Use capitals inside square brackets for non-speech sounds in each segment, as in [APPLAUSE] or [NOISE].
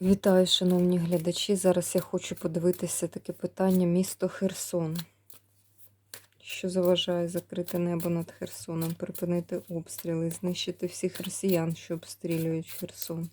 Вітаю, шановні глядачі. Зараз я хочу подивитися таке питання місто Херсон. Що заважає закрити небо над Херсоном, припинити обстріли, знищити всіх росіян, що обстрілюють Херсон.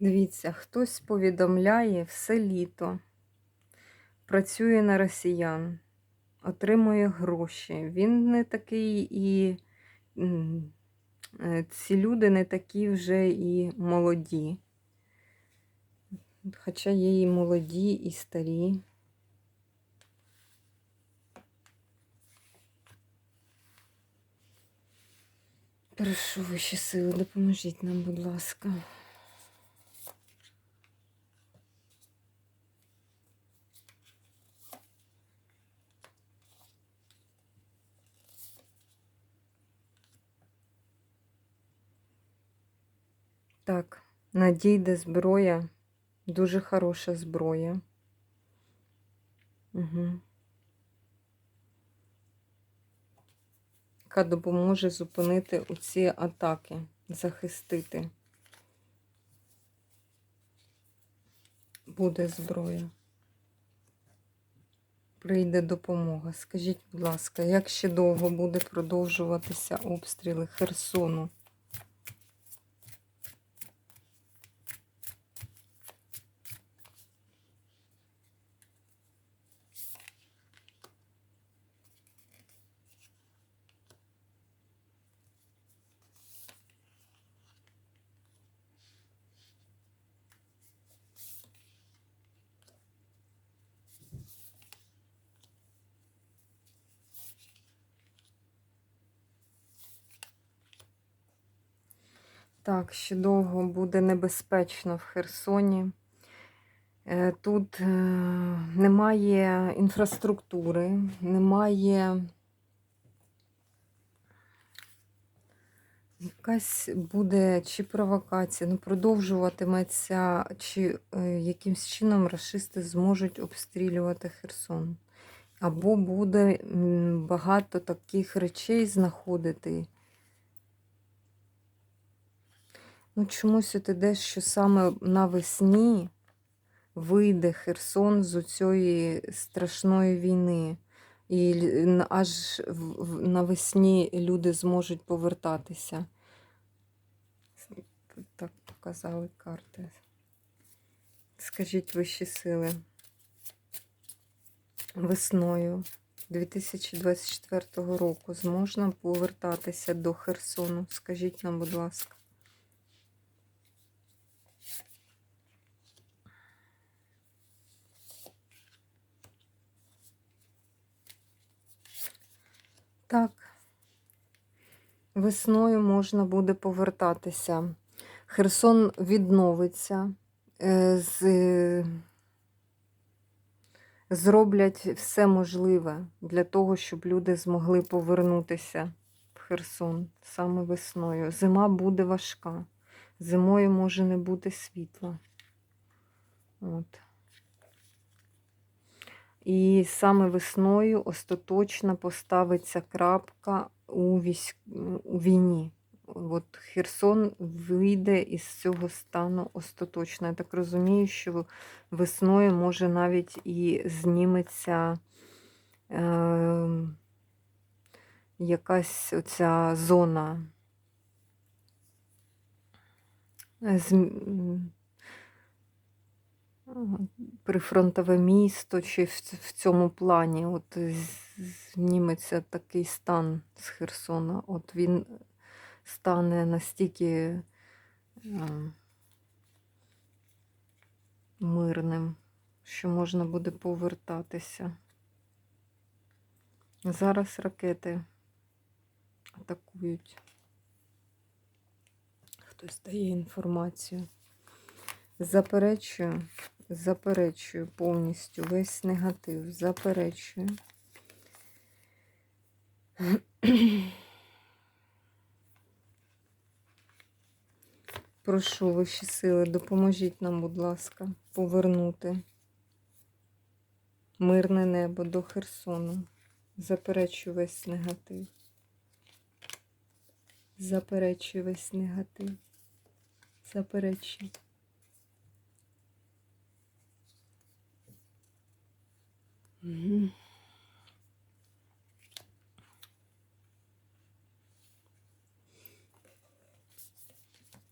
Дивіться, хтось повідомляє все літо, працює на росіян, отримує гроші. Він не такий і е, ці люди не такі вже і молоді. Хоча є і молоді, і старі. Прошу вищі сили, допоможіть нам, будь ласка. Так, надійде зброя, дуже хороша зброя. Угу. Яка допоможе зупинити оці атаки, захистити. Буде зброя. Прийде допомога. Скажіть, будь ласка, як ще довго буде продовжуватися обстріли Херсону? Так, ще довго буде небезпечно в Херсоні. Е, Тут е, немає інфраструктури, немає якась буде чи провокація, ну продовжуватиметься, чи е, якимсь чином расисти зможуть обстрілювати Херсон. Або буде багато таких речей знаходити. Ну, чомусь от іде, що саме навесні вийде Херсон з цієї страшної війни. І аж навесні люди зможуть повертатися. Так показали карти. Скажіть вищі сили. Весною 2024 року зможна повертатися до Херсону? Скажіть нам, будь ласка. Так, весною можна буде повертатися. Херсон відновиться, е, з... зроблять все можливе для того, щоб люди змогли повернутися в Херсон саме весною. Зима буде важка. Зимою може не бути світла. От. І саме весною остаточно поставиться крапка у, військ... у війні. От Херсон вийде із цього стану остаточно. Я так розумію, що весною може навіть і зніметься е... якась оця зона. Зм прифронтове місто, чи в, цьому плані от зніметься такий стан з Херсона. От він стане настільки а, мирним, що можна буде повертатися. Зараз ракети атакують. хтось дає інформацію. Заперечую, заперечую повністю весь негатив. Заперечую. [CLEARS THROAT] Прошу вищі сили, допоможіть нам, будь ласка, повернути мирне небо до Херсону. Заперечую весь негатив. Заперечую весь негатив. Заперечую. Мгм.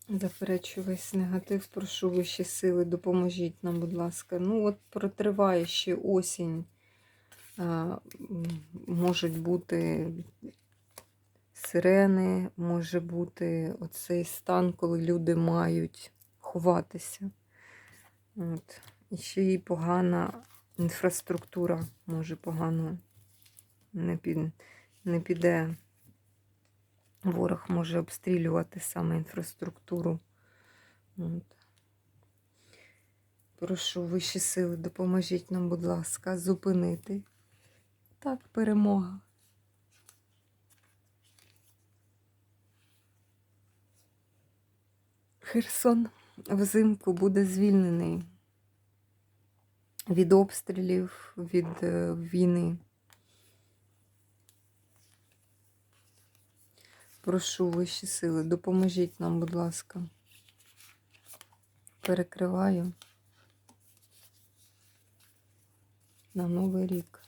Заперечую весь негатив, прошу вищі сили, допоможіть нам, будь ласка. Ну, от протриває ще осінь. А, можуть бути сирени, може бути оцей стан, коли люди мають ховатися. От. І ще й погана інфраструктура може погано не, під, не піде. Ворог може обстрілювати саме інфраструктуру. От. Прошу вищі сили, допоможіть нам, будь ласка, зупинити. Так, перемога. Херсон взимку буде звільнений від обстрілів, від е, війни. Прошу вищі сили, допоможіть нам, будь ласка. Перекриваю на Новий рік.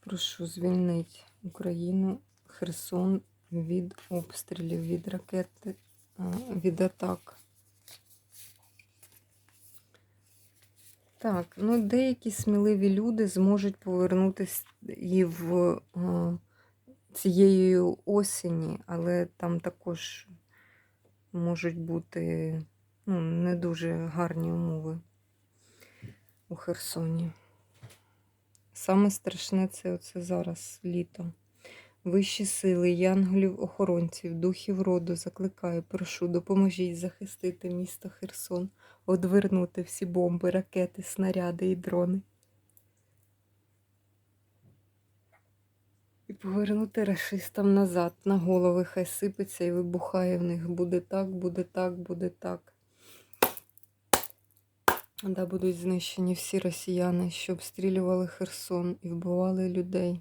Прошу звільнити Україну, Херсон від обстрілів, від ракети, від атак. Так, ну деякі сміливі люди зможуть повернутися і в е, цієї осені, але там також можуть бути ну, не дуже гарні умови у Херсоні. Саме страшне це оце зараз літо. Вищі сили, янголів, охоронців, духів роду закликаю, прошу, допоможіть захистити місто Херсон, одвернути всі бомби, ракети, снаряди і дрони. І повернути расистам назад, на голови, хай сипеться і вибухає в них. Буде так, буде так, буде так. Да будуть знищені всі росіяни, що обстрілювали Херсон і вбивали людей.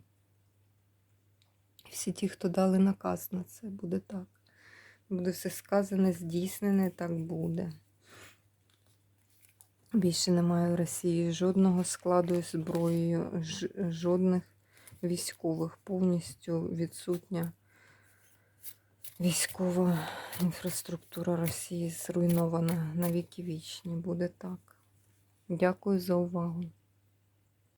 Всі ті, хто дали наказ на це, буде так. Буде все сказане, здійснене, так буде. Більше немає в Росії жодного складу із зброєю, жодних військових. Повністю відсутня військова інфраструктура Росії зруйнована на віки вічні. Буде так. Дякую за увагу.